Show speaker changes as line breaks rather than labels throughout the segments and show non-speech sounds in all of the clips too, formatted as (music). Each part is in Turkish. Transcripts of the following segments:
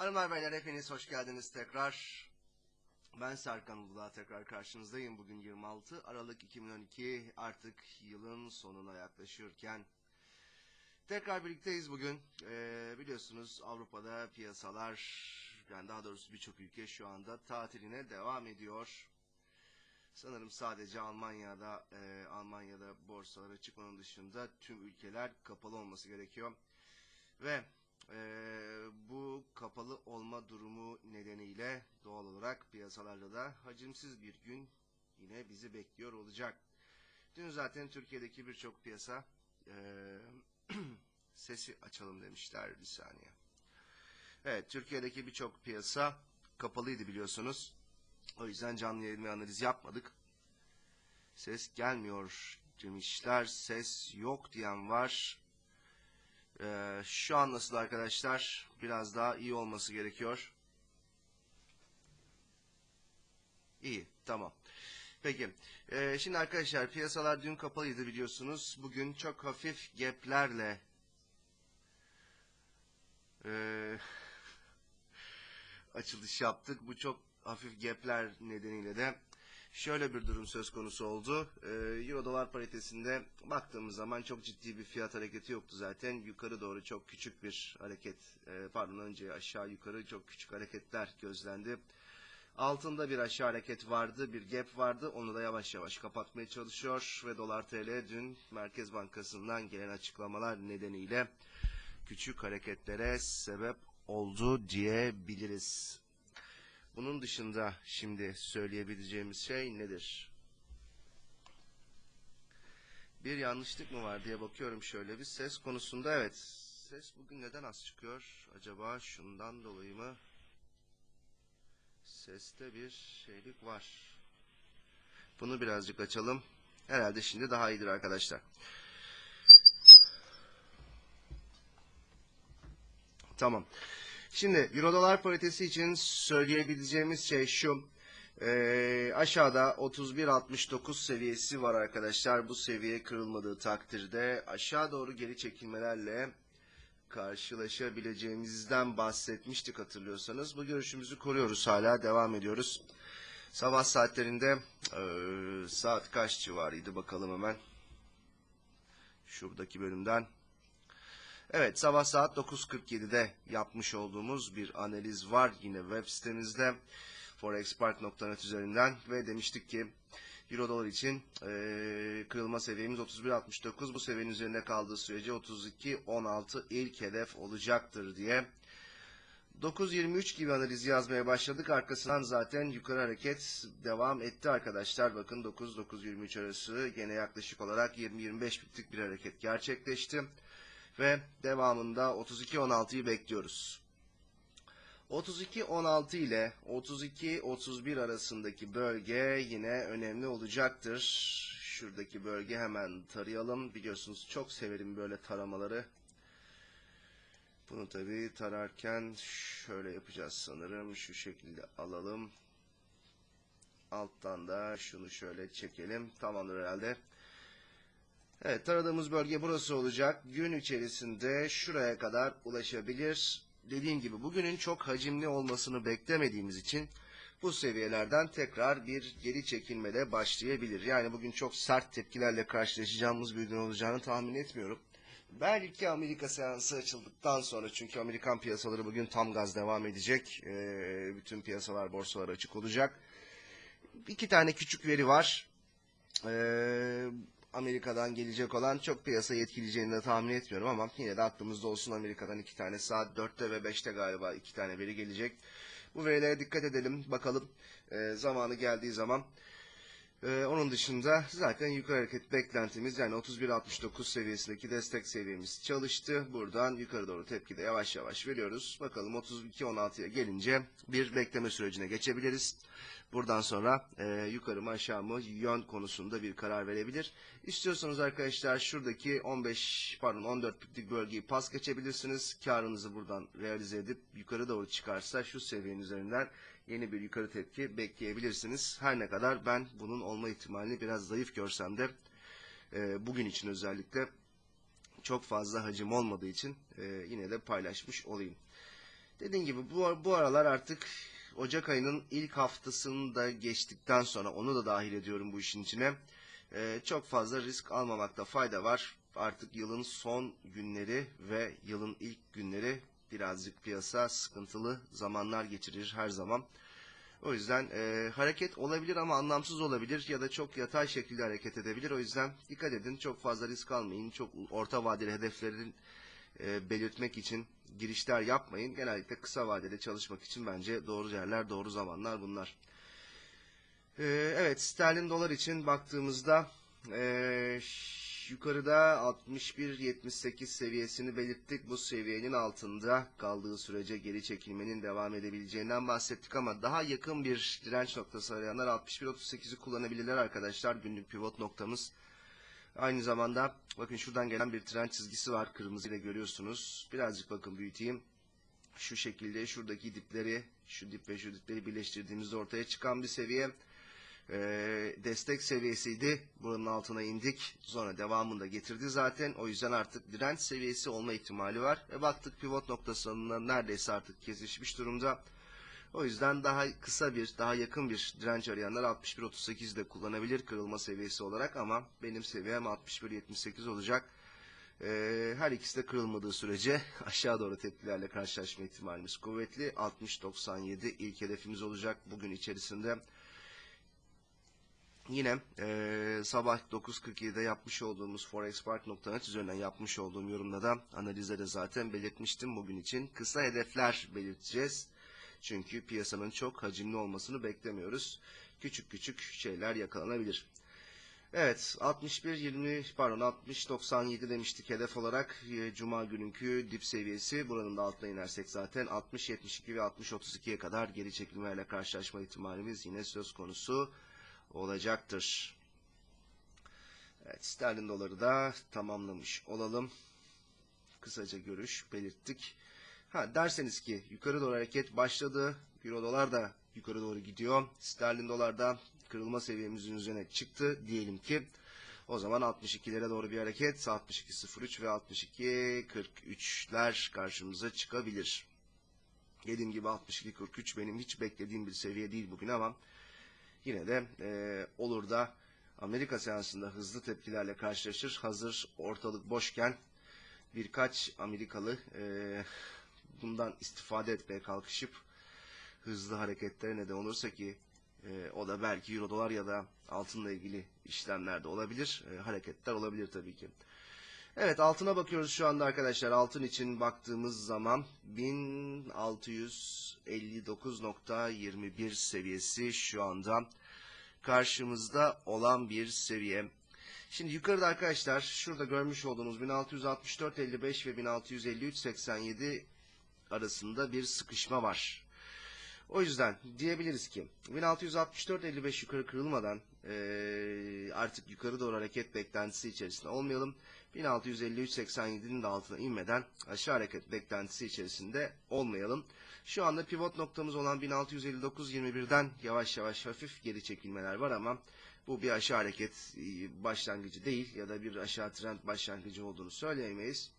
Hanımlar beyler hepiniz hoş geldiniz tekrar. Ben Serkan Uludağ tekrar karşınızdayım. Bugün 26 Aralık 2012 artık yılın sonuna yaklaşıyorken tekrar birlikteyiz bugün. Ee, biliyorsunuz Avrupa'da piyasalar yani daha doğrusu birçok ülke şu anda tatiline devam ediyor. Sanırım sadece Almanya'da e, Almanya'da borsalara çıkmanın dışında tüm ülkeler kapalı olması gerekiyor. Ve ee, bu kapalı olma durumu nedeniyle doğal olarak piyasalarda da hacimsiz bir gün yine bizi bekliyor olacak. Dün zaten Türkiye'deki birçok piyasa e, (clears throat) sesi açalım demişler bir saniye. Evet Türkiye'deki birçok piyasa kapalıydı biliyorsunuz. O yüzden canlı yayın ve analiz yapmadık. Ses gelmiyor demişler. Ses yok diyen var. Ee, şu an nasıl arkadaşlar? Biraz daha iyi olması gerekiyor. İyi, tamam. Peki, ee, şimdi arkadaşlar piyasalar dün kapalıydı biliyorsunuz. Bugün çok hafif gaplerle ee, (laughs) açılış yaptık. Bu çok hafif gapler nedeniyle de şöyle bir durum söz konusu oldu. Ee, Euro dolar paritesinde baktığımız zaman çok ciddi bir fiyat hareketi yoktu zaten. Yukarı doğru çok küçük bir hareket, e, pardon önce aşağı yukarı çok küçük hareketler gözlendi. Altında bir aşağı hareket vardı, bir gap vardı. Onu da yavaş yavaş kapatmaya çalışıyor ve dolar TL dün Merkez Bankası'ndan gelen açıklamalar nedeniyle küçük hareketlere sebep oldu diyebiliriz. Bunun dışında şimdi söyleyebileceğimiz şey nedir? Bir yanlışlık mı var diye bakıyorum şöyle bir ses konusunda evet. Ses bugün neden az çıkıyor? Acaba şundan dolayı mı? Seste bir şeylik var. Bunu birazcık açalım. Herhalde şimdi daha iyidir arkadaşlar. Tamam. Şimdi Euro dolar paritesi için söyleyebileceğimiz şey şu. Ee, aşağıda 31.69 seviyesi var arkadaşlar. Bu seviye kırılmadığı takdirde aşağı doğru geri çekilmelerle karşılaşabileceğimizden bahsetmiştik hatırlıyorsanız. Bu görüşümüzü koruyoruz hala devam ediyoruz. Sabah saatlerinde e, saat kaç civarıydı bakalım hemen. Şuradaki bölümden. Evet sabah saat 9.47'de yapmış olduğumuz bir analiz var yine web sitemizde forexpark.net üzerinden ve demiştik ki Euro dolar için e, kırılma seviyemiz 31.69 bu seviyenin üzerinde kaldığı sürece 32.16 ilk hedef olacaktır diye 9.23 gibi analiz yazmaya başladık. Arkasından zaten yukarı hareket devam etti arkadaşlar. Bakın 9-9.23 arası gene yaklaşık olarak 20-25 bitlik bir hareket gerçekleşti ve devamında 32-16'yı bekliyoruz. 32-16 ile 32-31 arasındaki bölge yine önemli olacaktır. Şuradaki bölge hemen tarayalım. Biliyorsunuz çok severim böyle taramaları. Bunu tabi tararken şöyle yapacağız sanırım. Şu şekilde alalım. Alttan da şunu şöyle çekelim. Tamamdır herhalde. Evet taradığımız bölge burası olacak. Gün içerisinde şuraya kadar ulaşabilir. Dediğim gibi bugünün çok hacimli olmasını beklemediğimiz için bu seviyelerden tekrar bir geri çekilmede başlayabilir. Yani bugün çok sert tepkilerle karşılaşacağımız bir gün olacağını tahmin etmiyorum. Belki Amerika seansı açıldıktan sonra çünkü Amerikan piyasaları bugün tam gaz devam edecek. Ee, bütün piyasalar borsalar açık olacak. İki tane küçük veri var. Ee, Amerika'dan gelecek olan çok piyasa etkileyeceğini de tahmin etmiyorum ama yine de aklımızda olsun Amerika'dan iki tane saat 4'te ve 5'te galiba iki tane veri gelecek. Bu verilere dikkat edelim bakalım e, zamanı geldiği zaman. E, onun dışında zaten yukarı hareket beklentimiz yani 31.69 seviyesindeki destek seviyemiz çalıştı. Buradan yukarı doğru tepki de yavaş yavaş veriyoruz. Bakalım 32.16'ya gelince bir bekleme sürecine geçebiliriz. Buradan sonra e, yukarı mı aşağı mı yön konusunda bir karar verebilir. İstiyorsanız arkadaşlar şuradaki 15 pardon 14 bitlik bölgeyi pas geçebilirsiniz. Karınızı buradan realize edip yukarı doğru çıkarsa şu seviyenin üzerinden yeni bir yukarı tepki bekleyebilirsiniz. Her ne kadar ben bunun olma ihtimalini biraz zayıf görsem de e, bugün için özellikle çok fazla hacim olmadığı için e, yine de paylaşmış olayım. Dediğim gibi bu, bu aralar artık Ocak ayının ilk haftasını da geçtikten sonra onu da dahil ediyorum bu işin içine. Ee, çok fazla risk almamakta fayda var. Artık yılın son günleri ve yılın ilk günleri birazcık piyasa sıkıntılı zamanlar geçirir her zaman. O yüzden e, hareket olabilir ama anlamsız olabilir ya da çok yatay şekilde hareket edebilir. O yüzden dikkat edin çok fazla risk almayın. Çok orta vadeli hedeflerin e, belirtmek için girişler yapmayın. Genellikle kısa vadede çalışmak için bence doğru yerler, doğru zamanlar bunlar. E, evet, sterlin dolar için baktığımızda e, yukarıda 61.78 seviyesini belirttik. Bu seviyenin altında kaldığı sürece geri çekilmenin devam edebileceğinden bahsettik ama daha yakın bir direnç noktası arayanlar 61.38'i kullanabilirler arkadaşlar. Günlük pivot noktamız. Aynı zamanda bakın şuradan gelen bir tren çizgisi var. Kırmızı ile görüyorsunuz. Birazcık bakın büyüteyim. Şu şekilde şuradaki dipleri, şu dip ve şu dipleri birleştirdiğimizde ortaya çıkan bir seviye. Ee, destek seviyesiydi. Buranın altına indik. Sonra devamında getirdi zaten. O yüzden artık direnç seviyesi olma ihtimali var. E baktık pivot noktasına neredeyse artık kesişmiş durumda. O yüzden daha kısa bir, daha yakın bir direnç arayanlar 61.38 de kullanabilir kırılma seviyesi olarak ama benim seviyem 61.78 olacak. Ee, her ikisi de kırılmadığı sürece (laughs) aşağı doğru tepkilerle karşılaşma ihtimalimiz kuvvetli. 60.97 ilk hedefimiz olacak bugün içerisinde. Yine e, sabah 9.47'de yapmış olduğumuz forexpark.net üzerinden yapmış olduğum yorumda da analizde de zaten belirtmiştim bugün için. Kısa hedefler belirteceğiz. Çünkü piyasanın çok hacimli olmasını beklemiyoruz. Küçük küçük şeyler yakalanabilir. Evet 61 20 pardon 60 97 demiştik hedef olarak e, cuma gününkü dip seviyesi buranın da altına inersek zaten 60 72 ve 60 32'ye kadar geri çekilmeyle karşılaşma ihtimalimiz yine söz konusu olacaktır. Evet sterlin doları da tamamlamış olalım. Kısaca görüş belirttik. Ha derseniz ki yukarı doğru hareket başladı. Euro dolar da yukarı doğru gidiyor. Sterlin dolar da kırılma seviyemizin üzerine çıktı diyelim ki. O zaman 62'lere doğru bir hareket 62.03 ve 62.43'ler karşımıza çıkabilir. Dediğim gibi 62.43 benim hiç beklediğim bir seviye değil bugün ama yine de e, olur da Amerika seansında hızlı tepkilerle karşılaşır. Hazır ortalık boşken birkaç Amerikalı e, bundan istifade etmeye kalkışıp hızlı hareketlere neden olursa ki e, o da belki euro dolar ya da altınla ilgili işlemlerde olabilir. E, hareketler olabilir tabii ki. Evet altına bakıyoruz şu anda arkadaşlar. Altın için baktığımız zaman 1659.21 seviyesi şu anda karşımızda olan bir seviye. Şimdi yukarıda arkadaşlar şurada görmüş olduğunuz 1664.55 ve 1653.87 arasında bir sıkışma var. O yüzden diyebiliriz ki 1664.55 yukarı kırılmadan e, artık yukarı doğru hareket beklentisi içerisinde olmayalım. 1653.87'nin de altına inmeden aşağı hareket beklentisi içerisinde olmayalım. Şu anda pivot noktamız olan 1659.21'den yavaş yavaş hafif geri çekilmeler var ama bu bir aşağı hareket başlangıcı değil ya da bir aşağı trend başlangıcı olduğunu söyleyemeyiz.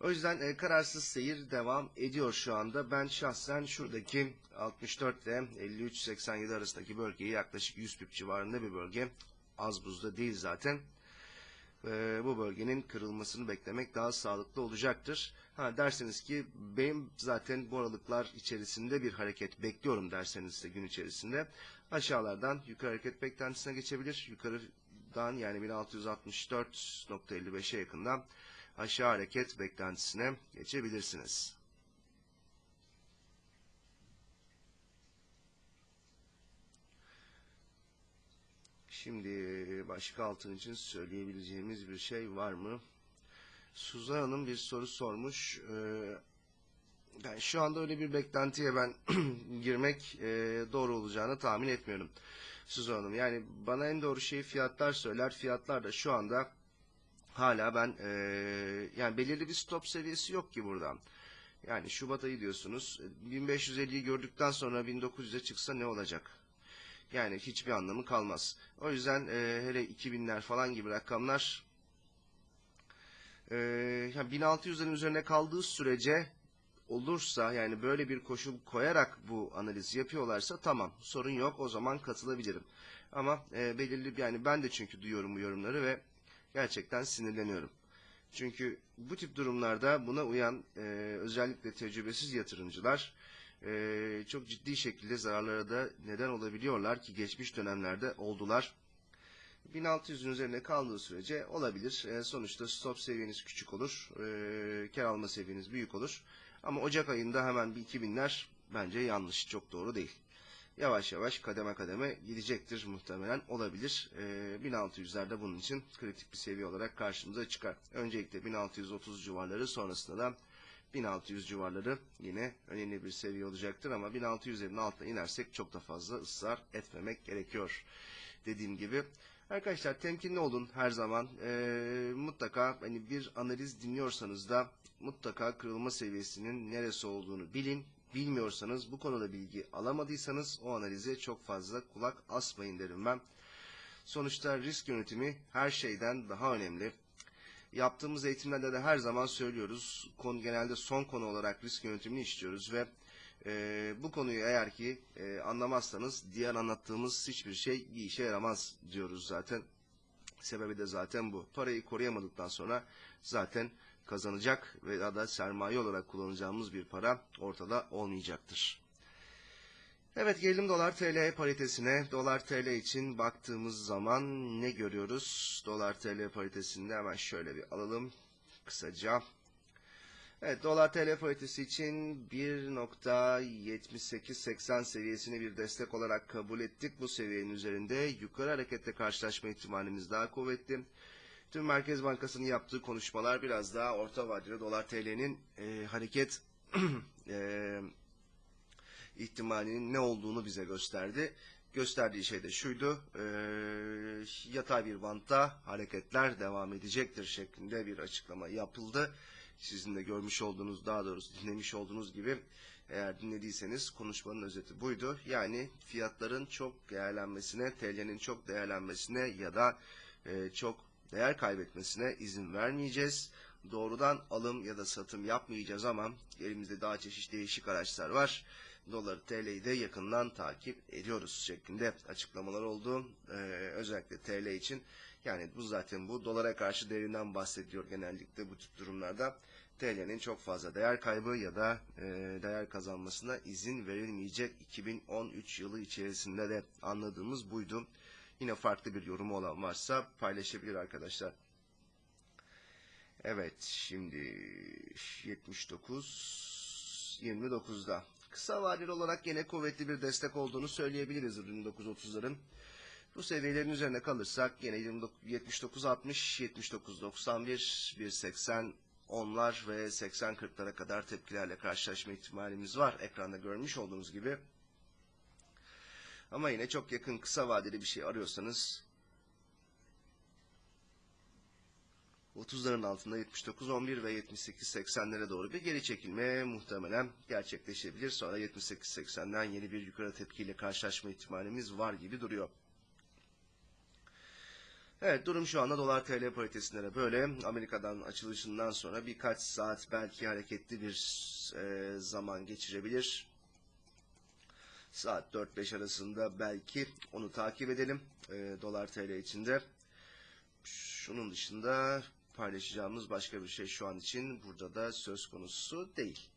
O yüzden e, kararsız seyir devam ediyor şu anda. Ben şahsen şuradaki 64 ile 53-87 arasındaki bölgeyi yaklaşık 100 pip civarında bir bölge. Az buzda değil zaten. E, bu bölgenin kırılmasını beklemek daha sağlıklı olacaktır. Ha derseniz ki benim zaten bu aralıklar içerisinde bir hareket bekliyorum derseniz de gün içerisinde aşağılardan yukarı hareket beklentisine geçebilir. Yukarıdan yani 1664.55'e yakından aşağı hareket beklentisine geçebilirsiniz. Şimdi başka altın için söyleyebileceğimiz bir şey var mı? Suzan Hanım bir soru sormuş. Ee, yani şu anda öyle bir beklentiye ben (clears throat) girmek e, doğru olacağını tahmin etmiyorum. Suzan Hanım yani bana en doğru şeyi fiyatlar söyler. Fiyatlar da şu anda hala ben e, yani belirli bir stop seviyesi yok ki buradan. Yani Şubat ayı diyorsunuz. 1550'yi gördükten sonra 1900'e çıksa ne olacak? Yani hiçbir anlamı kalmaz. O yüzden e, hele 2000'ler falan gibi rakamlar e, yani 1600'lerin üzerine kaldığı sürece olursa yani böyle bir koşul koyarak bu analizi yapıyorlarsa tamam sorun yok o zaman katılabilirim. Ama e, belirli yani ben de çünkü duyuyorum bu yorumları ve gerçekten sinirleniyorum. Çünkü bu tip durumlarda buna uyan e, özellikle tecrübesiz yatırımcılar e, çok ciddi şekilde zararlara da neden olabiliyorlar ki geçmiş dönemlerde oldular. 1600'ün üzerine kaldığı sürece olabilir. E, sonuçta stop seviyeniz küçük olur. E, kar alma seviyeniz büyük olur. Ama Ocak ayında hemen bir 2000'ler bence yanlış. Çok doğru değil. Yavaş yavaş kademe kademe gidecektir muhtemelen olabilir. E, 1600'lerde bunun için kritik bir seviye olarak karşımıza çıkar. Öncelikle 1630 civarları sonrasında da 1600 civarları yine önemli bir seviye olacaktır ama 1600'lerin altına inersek çok da fazla ısrar etmemek gerekiyor. Dediğim gibi Arkadaşlar temkinli olun her zaman. Ee, mutlaka hani bir analiz dinliyorsanız da mutlaka kırılma seviyesinin neresi olduğunu bilin. Bilmiyorsanız bu konuda bilgi alamadıysanız o analize çok fazla kulak asmayın derim ben. Sonuçta risk yönetimi her şeyden daha önemli. Yaptığımız eğitimlerde de her zaman söylüyoruz. Konu genelde son konu olarak risk yönetimini işliyoruz ve e, bu konuyu eğer ki e, anlamazsanız diğer anlattığımız hiçbir şey bir işe yaramaz diyoruz zaten. Sebebi de zaten bu. Parayı koruyamadıktan sonra zaten kazanacak veya da sermaye olarak kullanacağımız bir para ortada olmayacaktır. Evet gelelim dolar TL paritesine. Dolar TL için baktığımız zaman ne görüyoruz? Dolar TL paritesinde hemen şöyle bir alalım kısaca. Evet dolar TL paritesi için 1.7880 seviyesini bir destek olarak kabul ettik. Bu seviyenin üzerinde yukarı hareketle karşılaşma ihtimalimiz daha kuvvetli. Tüm Merkez Bankası'nın yaptığı konuşmalar biraz daha orta vadeli dolar TL'nin e, hareket (clears throat) e, ihtimalinin ne olduğunu bize gösterdi. Gösterdiği şey de şuydu, e, yatay bir bantta hareketler devam edecektir şeklinde bir açıklama yapıldı sizin de görmüş olduğunuz daha doğrusu dinlemiş olduğunuz gibi eğer dinlediyseniz konuşmanın özeti buydu. Yani fiyatların çok değerlenmesine, TL'nin çok değerlenmesine ya da e, çok değer kaybetmesine izin vermeyeceğiz. Doğrudan alım ya da satım yapmayacağız ama elimizde daha çeşitli değişik araçlar var. Doları TL'yi de yakından takip ediyoruz şeklinde açıklamalar oldu. Ee, özellikle TL için yani bu zaten bu dolara karşı değerinden bahsediyor genellikle bu tip durumlarda. TL'nin çok fazla değer kaybı ya da e, değer kazanmasına izin verilmeyecek 2013 yılı içerisinde de anladığımız buydu. Yine farklı bir yorumu olan varsa paylaşabilir arkadaşlar. Evet şimdi 79 29'da kısa vadeli olarak yine kuvvetli bir destek olduğunu söyleyebiliriz 29-30'ların. Bu seviyelerin üzerine kalırsak yine 79-60, 79-91, 1.80 onlar ve 80-40'lara kadar tepkilerle karşılaşma ihtimalimiz var. Ekranda görmüş olduğunuz gibi. Ama yine çok yakın kısa vadeli bir şey arıyorsanız 30'ların altında 79-11 ve 78-80'lere doğru bir geri çekilme muhtemelen gerçekleşebilir. Sonra 78-80'den yeni bir yukarı tepkiyle karşılaşma ihtimalimiz var gibi duruyor. Evet durum şu anda dolar TL paritesinde de böyle. Amerika'dan açılışından sonra birkaç saat belki hareketli bir e, zaman geçirebilir. Saat 4-5 arasında belki onu takip edelim. E, dolar TL içinde. Şunun dışında paylaşacağımız başka bir şey şu an için burada da söz konusu değil.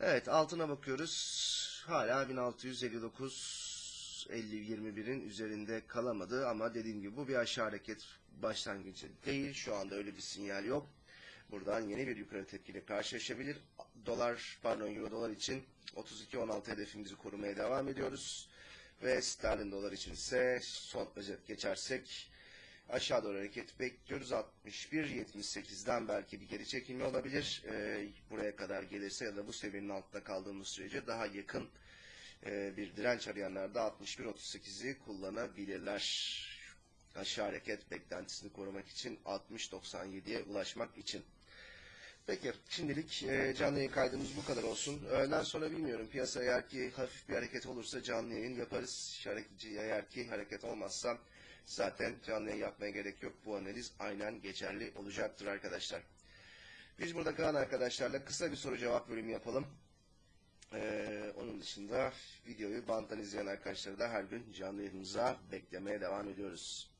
Evet altına bakıyoruz. Hala 1659 50-21'in üzerinde kalamadı ama dediğim gibi bu bir aşağı hareket başlangıcı değil. Şu anda öyle bir sinyal yok. Buradan yeni bir yukarı tepkiyle karşılaşabilir. Dolar, pardon euro dolar için 32-16 hedefimizi korumaya devam ediyoruz. Ve sterlin dolar için ise son özet geçersek aşağı doğru hareket bekliyoruz. 61-78'den belki bir geri çekilme olabilir. Ee, buraya kadar gelirse ya da bu seviyenin altında kaldığımız sürece daha yakın e, bir direnç arayanlar da 61-38'i kullanabilirler. Aşağı hareket beklentisini korumak için 60-97'ye ulaşmak için. Peki şimdilik e, canlı yayın kaydımız bu kadar olsun. Öğleden sonra bilmiyorum piyasa eğer ki hafif bir hareket olursa canlı yayın yaparız. Eğer ki hareket olmazsa zaten canlı yayın yapmaya gerek yok. Bu analiz aynen geçerli olacaktır arkadaşlar. Biz burada kalan arkadaşlarla kısa bir soru cevap bölümü yapalım. Ee, onun dışında videoyu banttan izleyen arkadaşları da her gün canlı yayınımıza beklemeye devam ediyoruz.